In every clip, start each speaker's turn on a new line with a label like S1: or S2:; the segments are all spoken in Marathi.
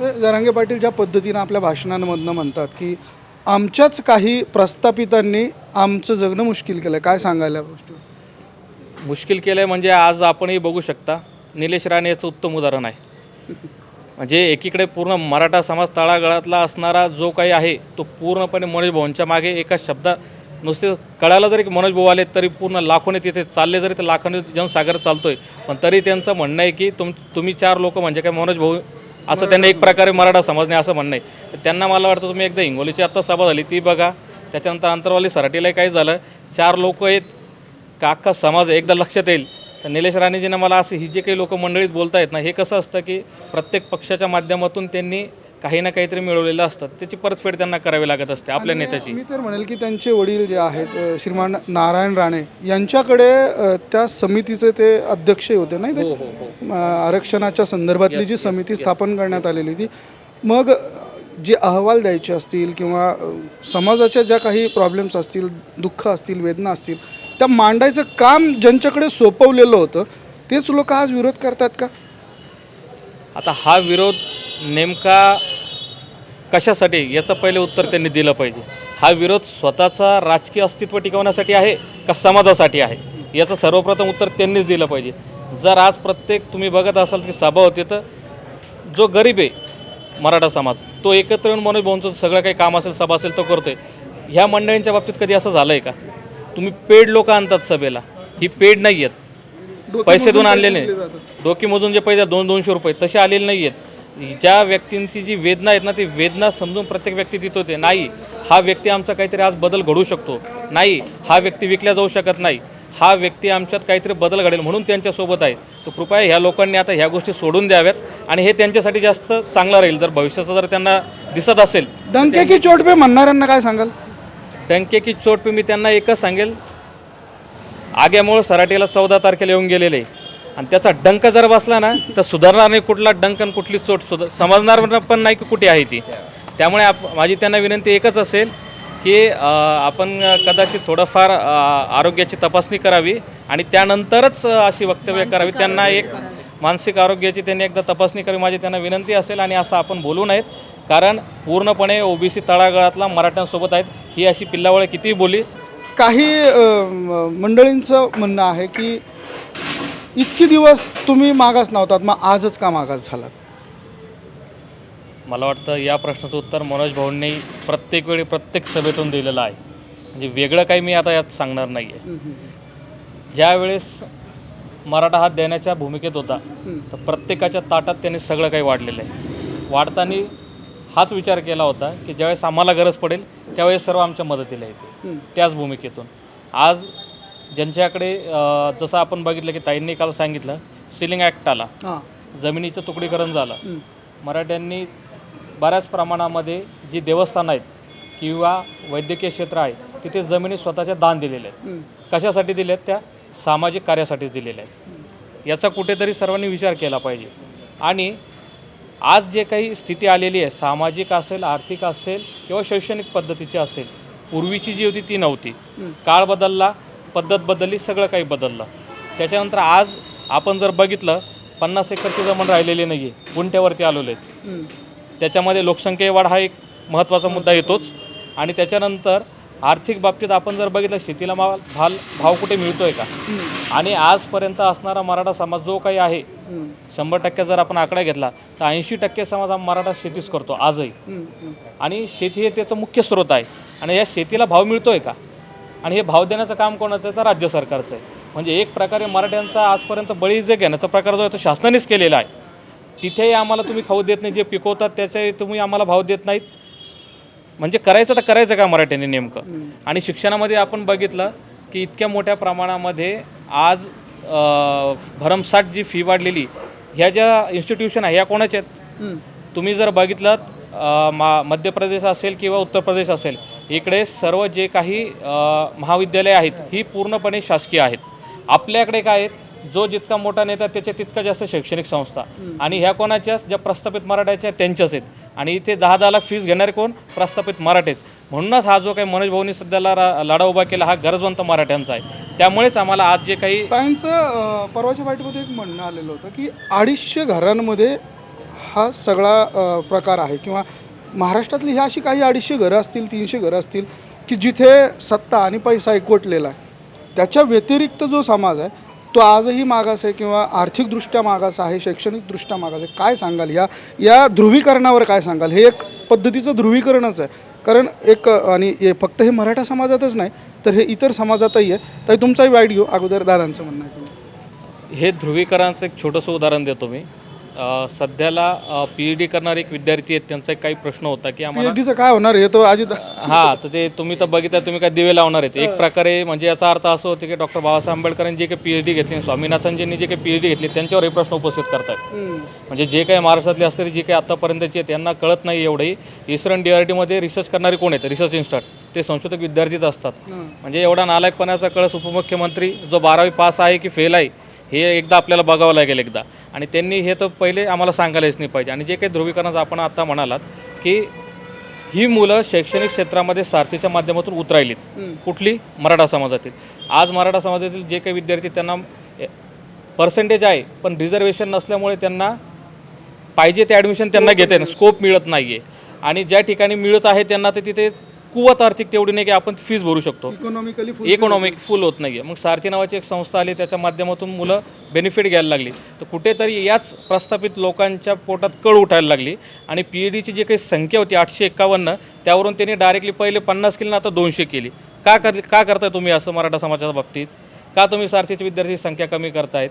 S1: जरांगे पाटील ज्या पद्धतीनं आपल्या भाषणांमधनं म्हणतात की आमच्याच काही प्रस्थापितांनी आमचं जगणं मुश्किल केलं काय सांगायला गोष्टी
S2: मुश्किल केलं आहे म्हणजे आज आपणही बघू शकता निलेश राणे याचं उत्तम उदाहरण आहे. म्हणजे एकीकडे पूर्ण मराठा समाज तळागळातला असणारा जो काही आहे तो पूर्णपणे मनोज भाऊंच्या मागे एका शब्दा नुसते कळायला जरी मनोज भाऊ आले तरी पूर्ण लाखोने तिथे चालले जरी तर लाखोने जनसागर चालतोय. पण तरी त्यांचं म्हणणं आहे की तुम तुम्ही चार लोक म्हणजे काय मनोज भाऊ असं त्यांना एक प्रकारे मराठा समजणे असं म्हणणं आहे. त्यांना मला वाटतं तुम्ही एकदा हिंगोलीची आत्ता सभा झाली ती बघा. त्याच्यानंतर अंतरवाली सराटीला काय झालं. चार लोक आहेत. का अख्खा समाज एकदा लक्षात येईल. तर निलेश राणेजीनं मला असं ही जे काही लोक मंडळीत बोलता येत ना हे कसं असतं की प्रत्येक पक्षाच्या माध्यमातून त्यांनी काही ना काहीतरी मिळवलेलं असतं. त्याची परतफेड त्यांना करावी लागत असते आपल्या नेत्याची.
S1: मी तर म्हणेल की त्यांचे वडील जे आहेत श्रीमान नारायण राणे यांच्याकडे त्या समितीचे ते अध्यक्ष होते नाही ते?
S2: हो हो हो.
S1: आरक्षणाच्या संदर्भातली जी समिती स्थापन करण्यात आलेली होती. मग जे अहवाल द्यायचे असतील किंवा समाजाच्या ज्या काही प्रॉब्लेम्स असतील दुःख असतील वेदना असतील त्या मांडायचं काम ज्यांच्याकडे सोपवलेलं होतं तेच लोक आज विरोध करतात का?
S2: आता हा विरोध नेमका कशासाठी? याचं पहिले उत्तर त्यांनी दिलं पाहिजे. हा विरोध स्वतःचा राजकीय अस्तित्व टिकवण्यासाठी आहे का समाजासाठी आहे? याचं सर्वप्रथम उत्तर त्यांनीच दिलं पाहिजे. जर आज प्रत्येक तुम्ही बघत असाल की सभा होते तर जो गरीब आहे मराठा समाज तो एकत्र येऊन मनोज भाऊंचं सगळं काही काम असेल सभा असेल तो करतोय. ह्या मंडळींच्या बाबतीत कधी असं झालं आहे का? तुम्ही पेड लोक आणतात सभेला. ही पेड नाही आहेत. पैसे देऊन आणलेले
S1: दिले
S2: नाही. डोकी मोजून जे पैसे दोन दोनशे रुपये तसे आलेले नाही आहेत. ज्या व्यक्तींची जी वेदना आहेत ना ती वेदना समजून प्रत्येक व्यक्ती तिथं होते नाही हा व्यक्ती आमचा काहीतरी आज बदल घडू शकतो. नाही हा व्यक्ती विकल्या जाऊ शकत नाही. हा व्यक्ती आमच्यात काहीतरी बदल घडेल म्हणून त्यांच्यासोबत आहे. तर कृपया ह्या लोकांनी आता ह्या गोष्टी सोडून द्याव्यात आणि हे त्यांच्यासाठी जास्त चांगलं राहील. जर भविष्याचं जर त्यांना दिसत असेल
S1: डंके की चोट पे म्हणणाऱ्यांना काय सांगाल?
S2: डंके की चोट पे मी त्यांना एकच सांगेल. आग्यामुळं सराटीला चौदा तारखेला येऊन गेलेले. आणि त्याचा डंक जर बसला ना तर सुधारणार नाही कुठला डंक आणि कुठली चोट. सुद्धा समजणार पण नाही की कुठे आहे ती. त्यामुळे आप माझी त्यांना विनंती एकच असेल की आपण कदाचित थोडंफार आरोग्याची तपासणी करावी आणि त्यानंतरच अशी वक्तव्य करावी. त्यांना एक मानसिक आरोग्याची त्यांनी एकदा तपासणी करावी माझी त्यांना विनंती असेल आणि असं आपण बोलू नयेत. कारण पूर्णपणे ओबीसी तळागाळातला मराठ्यांसोबत आहेत ही अशी पिल्लावळ कितीही बोली
S1: काही मंडळींचं म्हणणं आहे की इतकी दिवस तुम्ही मागास नव्हतात मग आजच का मागास झालात?
S2: मला वाटतं या प्रश्नाचं उत्तर मनोज भाऊंनी प्रत्येक वेळी प्रत्येक सभेतून दिलेलं आहे. म्हणजे वेगळं काही मी आता यात सांगणार नाही आहे ज्या वेळेस मराठा हात देण्याच्या भूमिकेत होता तर प्रत्येकाच्या ताटात त्यांनी सगळं काही वाढलेलं आहे. वाढताना हाच विचार केला होता की ज्यावेळेस आम्हाला गरज पडेल त्यावेळेस सर्व आमच्या मदतीला येते त्याच भूमिकेतून. आज ज्यांच्याकडे अं, जसं आपण बघितलं की ताईंनी काल सांगितलं सिलिंग ॲक्ट आला
S1: हां.
S2: जमिनीचं तुकडीकरण झालं. मराठ्यांनी बऱ्याच प्रमाणामध्ये जी देवस्थानं आहेत किंवा वैद्यकीय क्षेत्र आहे तिथे जमिनी स्वतःच्या दान दिलेल्या आहेत. कशासाठी दिल्या आहेत त्या सामाजिक कार्यासाठीच दिलेल्या आहेत. याचा कुठेतरी सर्वांनी विचार केला पाहिजे. आणि आज जे काही स्थिती आलेली आहे सामाजिक असेल आर्थिक असेल किंवा शैक्षणिक पद्धतीची असेल पूर्वीची जी होती ती नव्हती. काळ बदलला पद्धत बदलली सगळं काही बदललं. त्याच्यानंतर आज आपण जर बघितलं पन्नास एकरची जमीन राहिलेली नाही आहे गुंठ्यावरती आलेले आहेत. त्याच्यामध्ये लोकसंख्या वाढ हा एक महत्त्वाचा मुद्दा येतोच. आणि त्याच्यानंतर आर्थिक बाबतीत आपण जर बघितलं शेतीला माल भाल भाव कुठे मिळतोय का? आणि आजपर्यंत असणारा मराठा समाज जो काही आहे शंभर टक्के जर आपण आकडा घेतला तर ऐंशी टक्के समाज हा मराठा शेतीच करतो आजही. आणि शेती हे त्याचं मुख्य स्रोत आहे. आणि या शेतीला भाव मिळतोय का? आणि हे भाव देण्याचं काम कोणाचं आहे? तर राज्य सरकारचं आहे. म्हणजे एक प्रकारे मराठ्यांचा आजपर्यंत बळी जे घेण्याचा प्रकार जो आहे तो शासनानेच केलेला आहे. तिथेही आम्हाला तुम्ही खाऊ देत नाही जे पिकवतात त्याचे तुम्ही आम्हाला भाव देत नाहीत. म्हणजे करायचं तर करायचं का मराठ्यांनी नेमकं? आणि शिक्षणामध्ये आपण बघितलं की इतक्या मोठ्या प्रमाणामध्ये आज भरमसाठ जी फी वाढलेली ह्या ज्या इन्स्टिट्यूशन आहे ह्या कोणाच्या आहेत? तुम्ही जर बघितलं मा मध्य प्रदेश असेल किंवा उत्तर प्रदेश असेल इकडे सर्व जे काही महाविद्यालय आहेत ही पूर्णपणे शासकीय आहेत. आपल्याकडे काय आहेत जो जितका मोठा नेता त्याच्या तितका जास्त शैक्षणिक संस्था. आणि ह्या कोणाच्या ज्या प्रस्थापित मराठ्याच्या त्यांच्याच आहेत. आणि इथे दहा दहा लाख फीस घेणारे कोण? प्रस्थापित मराठेच. म्हणूनच हा जो काही मनोज भाऊनी सध्याला लढा उभा केला हा गरजवंत मराठ्यांचा आहे. त्यामुळेच आम्हाला आज जे काही
S1: ताईंचं अ, परवाच्या वाईटमध्ये एक म्हणणं आलेलं होतं की अडीचशे घरांमध्ये हा सगळा प्रकार आहे. किंवा महाराष्ट्रातली ही अशी काही अडीचशे घरं असतील तीनशे घरं असतील की जिथे सत्ता आणि पैसा एकवटलेला आहे. त्याच्या व्यतिरिक्त जो समाज आहे तो आजही मागास आहे किंवा आर्थिकदृष्ट्या मागास आहे शैक्षणिकदृष्ट्या मागास आहे काय सांगाल? या या ध्रुवीकरणावर काय सांगाल? हे एक पद्धतीचं ध्रुवीकरणच आहे. कारण एक आणि हे फक्त हे मराठा समाजातच नाही तर हे इतर समाजातही आहे. तर तुमचाही वाईट घेऊ अगोदर दादांचं म्हणणं आहे.
S2: हे ध्रुवीकरणाचं एक छोटंसं उदाहरण देतो मी. सध्याला पी एच डी करणारे एक विद्यार्थी आहेत त्यांचा एक काही प्रश्न होता की आम्हाला
S1: पीएचडीचं काय होणार? हे तो अजित
S2: हा तर ते तुम्ही तर बघितलं तुम्ही काय दिवे लावणार आहेत. एक प्रकारे म्हणजे याचा अर्थ असं होतं की डॉक्टर बाबासाहेब आंबेडकरांनी जे काही पी एच डी घेतली स्वामीनाथनजींनी जे काही पी एच डी घेतली त्यांच्यावर हे प्रश्न उपस्थित करतात. म्हणजे जे काही महाराष्ट्रातले असणारे जे काही आतापर्यंतचे आहेत त्यांना कळत नाही एवढंही. इस्रन डी आर टीमध्ये रिसर्च करणारे कोण आहेत? रिसर्च इन्स्टिट्यूट ते संशोधक विद्यार्थीच असतात. म्हणजे एवढा नालायकपणाचा कळस उपमुख्यमंत्री जो बारावी पास आहे की फेल आहे हे एकदा आपल्याला बघावं लागेल एकदा. आणि त्यांनी हे तर पहिले आम्हाला सांगायलाच नाही पाहिजे. आणि जे काही ध्रुवीकरणाचं आपण आता म्हणालात की ही मुलं शैक्षणिक क्षेत्रामध्ये सारथीच्या माध्यमातून उतरायलीत. कुठली? मराठा समाजातील. आज मराठा समाजातील जे काही विद्यार्थी त्यांना पर्सेंटेज आहे पण रिझर्वेशन नसल्यामुळे त्यांना पाहिजे ते ॲडमिशन त्यांना घेता स्कोप मिळत नाही. आहे आणि ज्या ठिकाणी मिळत आहे त्यांना ते तिथे कुवत आर्थिक तेवढी नाही की आपण फीस भरू शकतो.
S1: इकॉनॉमिकली
S2: इकॉनॉमिक फुल होत नाही आहे मग सारथी नावाची एक संस्था आली त्याच्या माध्यमातून मुलं बेनिफिट घ्यायला लागली. तर कुठेतरी याच प्रस्थापित लोकांच्या पोटात कळ उठायला लागली. आणि पी डीची जी काही संख्या होती आठशे एक्कावन्न त्यावरून त्यांनी डायरेक्टली पहिले पन्नास केली ना आता दोनशे केली. का कर का करताय तुम्ही असं मराठा समाजाच्या बाबतीत? का तुम्ही सारथीची विद्यार्थी संख्या कमी करतायत?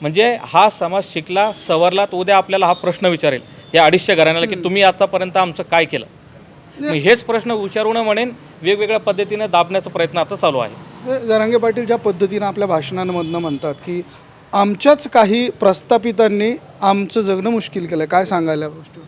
S2: म्हणजे हा समाज शिकला सवरला तर उद्या आपल्याला हा प्रश्न विचारेल. या अडीचशे घराण्याला की तुम्ही आतापर्यंत आमचं काय केलं? मग हेच प्रश्न विचारून म्हणेन वेगवेगळ्या पद्धतीने दाबण्याचा प्रयत्न आता चालू आहे.
S1: जरांगे पाटील ज्या पद्धतीनं आपल्या भाषणांमधनं म्हणतात की आमच्याच काही प्रस्थापितांनी आमचं जगणं मुश्किल केलं काय सांगायला गोष्टी